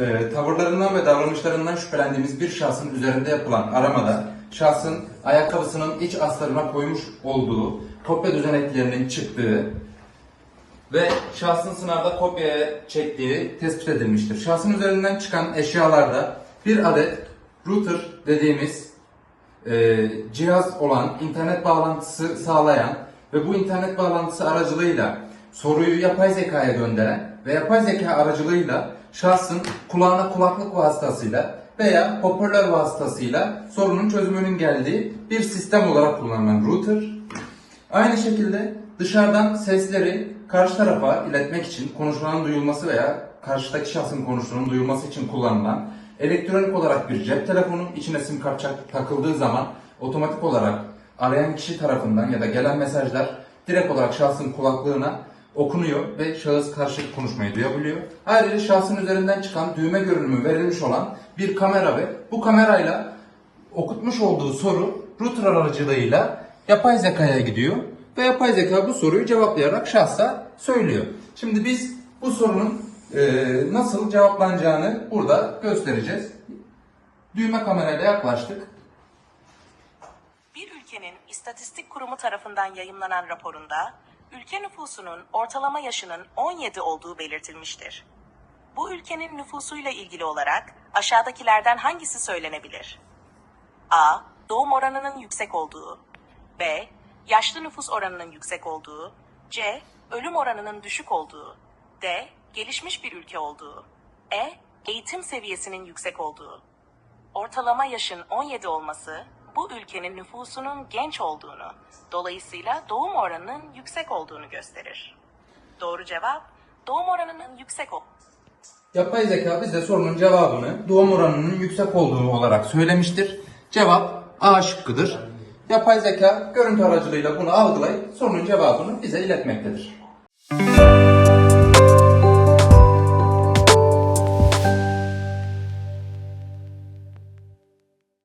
e, tavırlarından ve davranışlarından şüphelendiğimiz bir şahsın üzerinde yapılan aramada şahsın ayakkabısının iç astarına koymuş olduğu kopya düzeneklerinin çıktığı ve şahsın sınavda kopyaya çektiği tespit edilmiştir. Şahsın üzerinden çıkan eşyalarda bir adet router dediğimiz e, cihaz olan internet bağlantısı sağlayan ve bu internet bağlantısı aracılığıyla soruyu yapay zekaya gönderen ve yapay zeka aracılığıyla şahsın kulağına kulaklık vasıtasıyla veya hoparlör vasıtasıyla sorunun çözümünün geldiği bir sistem olarak kullanılan router. Aynı şekilde dışarıdan sesleri karşı tarafa iletmek için konuşulanın duyulması veya karşıdaki şahsın konuştuğunun duyulması için kullanılan elektronik olarak bir cep telefonu içine sim kart takıldığı zaman otomatik olarak arayan kişi tarafından ya da gelen mesajlar direkt olarak şahsın kulaklığına okunuyor ve şahıs karşı konuşmayı duyabiliyor. Ayrıca şahsın üzerinden çıkan düğme görünümü verilmiş olan bir kamera ve bu kamerayla okutmuş olduğu soru router aracılığıyla yapay zekaya gidiyor ve yapay zeka bu soruyu cevaplayarak şahsa söylüyor. Şimdi biz bu sorunun e, nasıl cevaplanacağını burada göstereceğiz. Düğme kamerayla yaklaştık. Bir ülkenin istatistik kurumu tarafından yayımlanan raporunda ülke nüfusunun ortalama yaşının 17 olduğu belirtilmiştir. Bu ülkenin nüfusuyla ilgili olarak aşağıdakilerden hangisi söylenebilir? A. Doğum oranının yüksek olduğu. B. Yaşlı nüfus oranının yüksek olduğu. C. Ölüm oranının düşük olduğu. D. Gelişmiş bir ülke olduğu. E. Eğitim seviyesinin yüksek olduğu. Ortalama yaşın 17 olması bu ülkenin nüfusunun genç olduğunu, dolayısıyla doğum oranının yüksek olduğunu gösterir. Doğru cevap doğum oranının yüksek ol. Yapay zeka bize sorunun cevabını doğum oranının yüksek olduğu olarak söylemiştir. Cevap A şıkkıdır. Yapay zeka görüntü aracılığıyla bunu algılayıp sorunun cevabını bize iletmektedir.